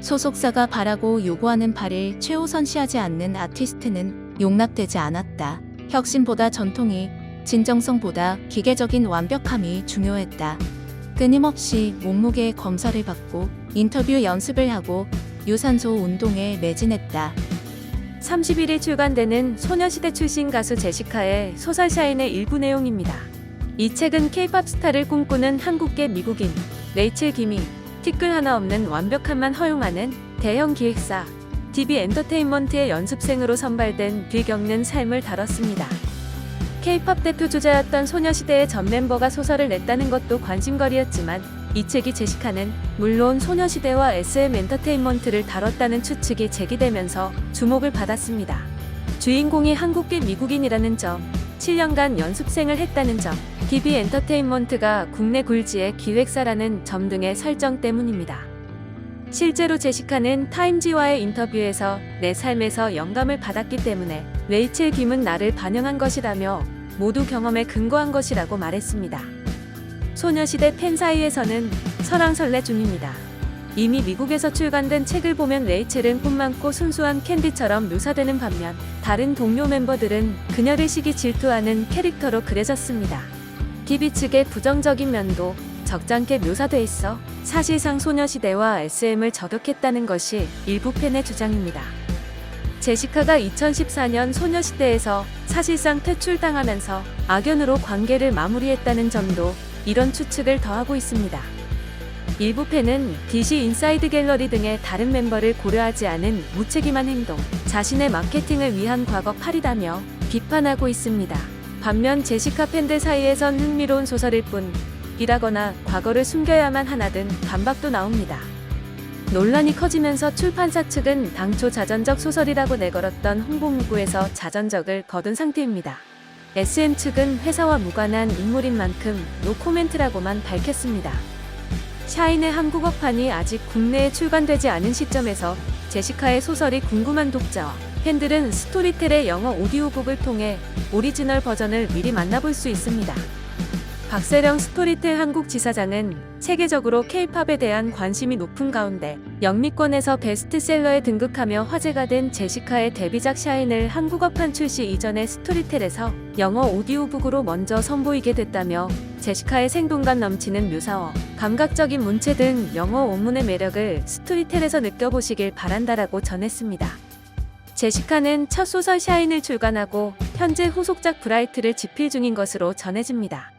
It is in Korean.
소속사가 바라고 요구하는 바를 최우선시하지 않는 아티스트는 용납되지 않았다. 혁신보다 전통이, 진정성보다 기계적인 완벽함이 중요했다. 끊임없이 몸무게 검사를 받고 인터뷰 연습을 하고 유산소 운동에 매진했다. 31일 출간되는 소녀시대 출신 가수 제시카의 소설 샤인의 일부 내용입니다. 이 책은 케이팝 스타를 꿈꾸는 한국계 미국인 레이첼 김이 티끌 하나 없는 완벽함만 허용하는 대형 기획사 DB 엔터테인먼트의 연습생으로 선발된 뒤겪는 삶을 다뤘습니다. 케이팝 대표 주자였던 소녀시대의 전 멤버가 소설을 냈다는 것도 관심거리였지만 이 책이 제시카는 물론 소녀시대와 SM 엔터테인먼트를 다뤘다는 추측이 제기되면서 주목을 받았습니다. 주인공이 한국계 미국인이라는 점, 7년간 연습생을 했다는 점, DB 엔터테인먼트가 국내 굴지의 기획사라는 점 등의 설정 때문입니다. 실제로 제시카는 타임지와의 인터뷰에서 내 삶에서 영감을 받았기 때문에 레이첼 김은 나를 반영한 것이라며 모두 경험에 근거한 것이라고 말했습니다. 소녀시대 팬 사이에서는 설왕설래 중입니다. 이미 미국에서 출간된 책을 보면 레이첼은 꿈 많고 순수한 캔디처럼 묘사되는 반면 다른 동료 멤버들은 그녀를 시기 질투하는 캐릭터로 그려졌습니다. DB 측의 부정적인 면도 적잖게 묘사돼 있어 사실상 소녀시대와 SM을 저격했다는 것이 일부 팬의 주장입니다. 제시카가 2014년 소녀시대에서 사실상 퇴출당하면서 악연으로 관계를 마무리했다는 점도 이런 추측을 더하고 있습니다. 일부 팬은 DC 인사이드 갤러리 등의 다른 멤버를 고려하지 않은 무책임한 행동, 자신의 마케팅을 위한 과거 팔이다며 비판하고 있습니다. 반면 제시카 팬들 사이에선 흥미로운 소설일 뿐, 이라거나 과거를 숨겨야만 하나 등 반박도 나옵니다. 논란이 커지면서 출판사 측은 당초 자전적 소설이라고 내걸었던 홍보 문구에서 자전적을 거둔 상태입니다. SM 측은 회사와 무관한 인물인 만큼 노코멘트라고만 밝혔습니다. 샤인의 한국어판이 아직 국내에 출간되지 않은 시점에서 제시카의 소설이 궁금한 독자와 팬들은 스토리텔의 영어 오디오북을 통해 오리지널 버전을 미리 만나볼 수 있습니다. 박세령 스토리텔 한국 지사장은 세계적으로 케이팝에 대한 관심이 높은 가운데 영미권에서 베스트셀러에 등극하며 화제가 된 제시카의 데뷔작 샤인을 한국어판 출시 이전에 스토리텔에서 영어 오디오북으로 먼저 선보이게 됐다며 제시카의 생동감 넘치는 묘사어, 감각적인 문체 등 영어 원문의 매력을 스토리텔에서 느껴보시길 바란다라고 전했습니다. 제시카는 첫 소설 샤인을 출간하고 현재 후속작 브라이트를 집필 중인 것으로 전해집니다.